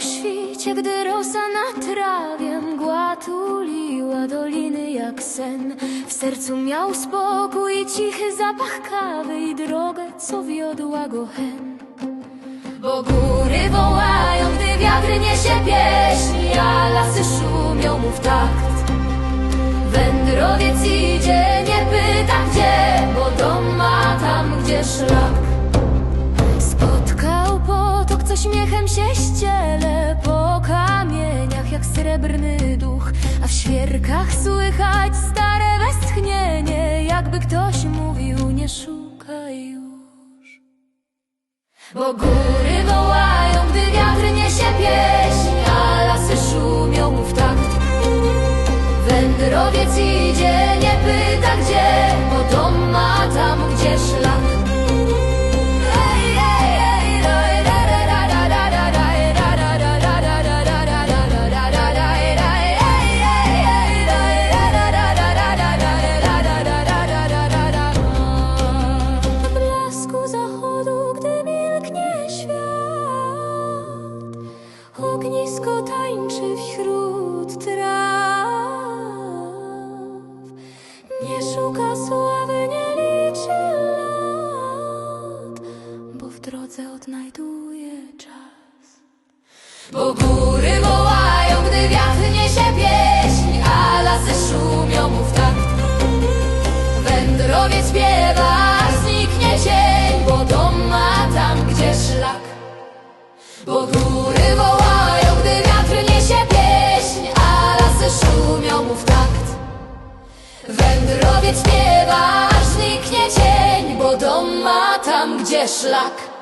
świcie, gdy rosa na trawie mgła tuliła doliny jak sen. W sercu miał spokój i cichy zapach kawy i drogę, co wiodła go hen. Bo góry wołają, gdy wiatr niesie pieśni, a lasy szumią mu w takt. Wędrowiec idzie, nie pyta śmiechem się ściele po kamieniach jak srebrny duch, a w świerkach słychać stare westchnienie, jakby ktoś mówił nie szukaj już. Bo góry wołają, gdy wiatr niesie pieśń, a lasy szumią mu w takt. Wędrowiec idzie, nie pyta gdzie, ognisko tańczy wśród traw. Nie szuka sławy, nie liczy lat, bo w drodze odnajduje czas. Bo góry wołają, gdy wiatr niesie pieśń, a lasy szumią mu w takt. Wędrowiec śpiewa, zniknie cień, bo dom ma tam, gdzie szlak. Bo góry Wędrowiec śpiewa, aż zniknie cień, bo dom ma tam, gdzie szlak.